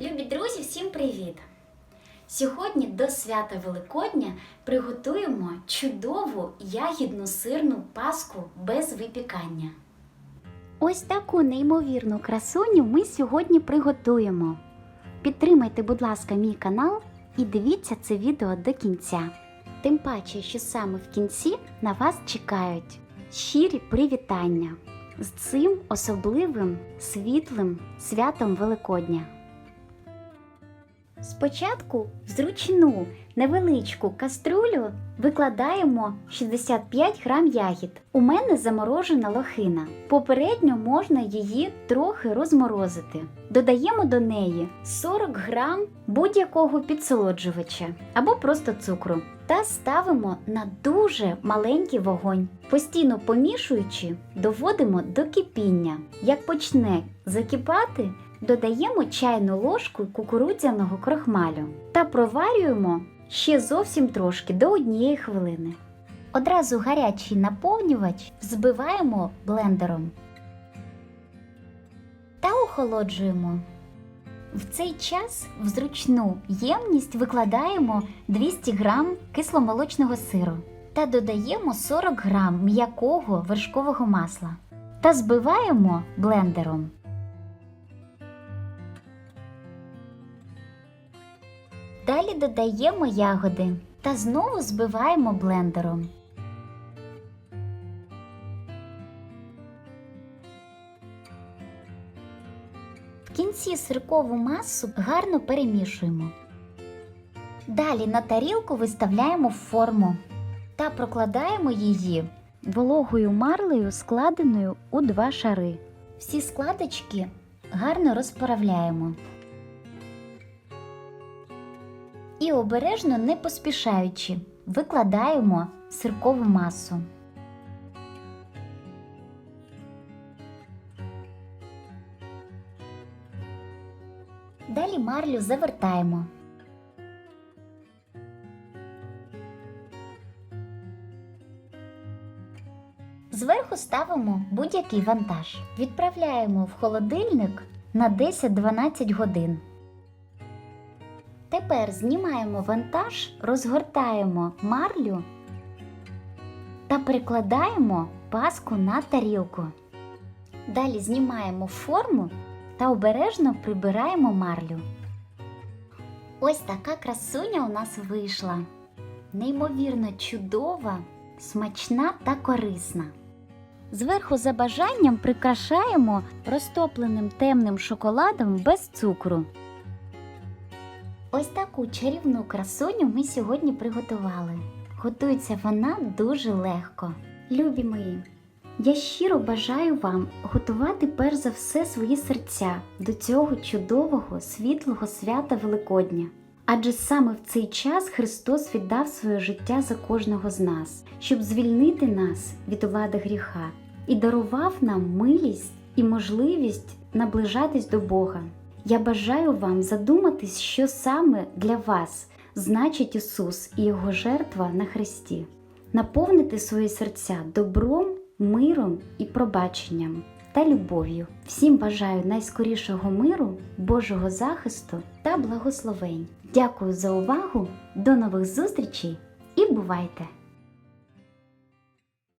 Любі друзі, всім привіт! Сьогодні до свята Великодня приготуємо чудову ягідну сирну паску без випікання. Ось таку неймовірну красуню ми сьогодні приготуємо. Підтримайте, будь ласка, мій канал і дивіться це відео до кінця. Тим паче, що саме в кінці на вас чекають щирі привітання з цим особливим світлим святом Великодня. Спочатку в зручну невеличку каструлю викладаємо 65 грам ягід. У мене заморожена лохина. Попередньо можна її трохи розморозити. Додаємо до неї 40 грам будь-якого підсолоджувача або просто цукру. Та ставимо на дуже маленький вогонь. Постійно помішуючи, доводимо до кипіння. Як почне закипати, додаємо чайну ложку кукурудзяного крохмалю та проварюємо ще зовсім трошки до однієї хвилини. Одразу гарячий наповнювач взбиваємо блендером та охолоджуємо. В цей час в зручну ємність викладаємо 200 г кисломолочного сиру та додаємо 40 г м'якого вершкового масла та збиваємо блендером. Далі додаємо ягоди та знову збиваємо блендером. В кінці сиркову масу гарно перемішуємо. Далі на тарілку виставляємо форму та прокладаємо її вологою марлею, складеною у два шари. Всі складочки гарно розправляємо. І обережно, не поспішаючи, викладаємо сиркову масу. Далі марлю завертаємо. Зверху ставимо будь-який вантаж. Відправляємо в холодильник на 10-12 годин. Тепер знімаємо вантаж, розгортаємо марлю та перекладаємо паску на тарілку. Далі знімаємо форму та обережно прибираємо марлю. Ось така красуня у нас вийшла. Неймовірно чудова, смачна та корисна. Зверху за бажанням прикрашаємо розтопленим темним шоколадом без цукру. Ось таку чарівну красуню ми сьогодні приготували. Готується вона дуже легко. Любі мої, я щиро бажаю вам готувати перш за все свої серця до цього чудового світлого свята Великодня. Адже саме в цей час Христос віддав своє життя за кожного з нас, щоб звільнити нас від влади гріха і дарував нам милість і можливість наближатись до Бога. Я бажаю вам задуматись, що саме для вас значить Ісус і Його жертва на Христі, наповнити свої серця добром, миром і пробаченням та любов'ю. Всім бажаю найскорішого миру, Божого захисту та благословень. Дякую за увагу, до нових зустрічей і бувайте!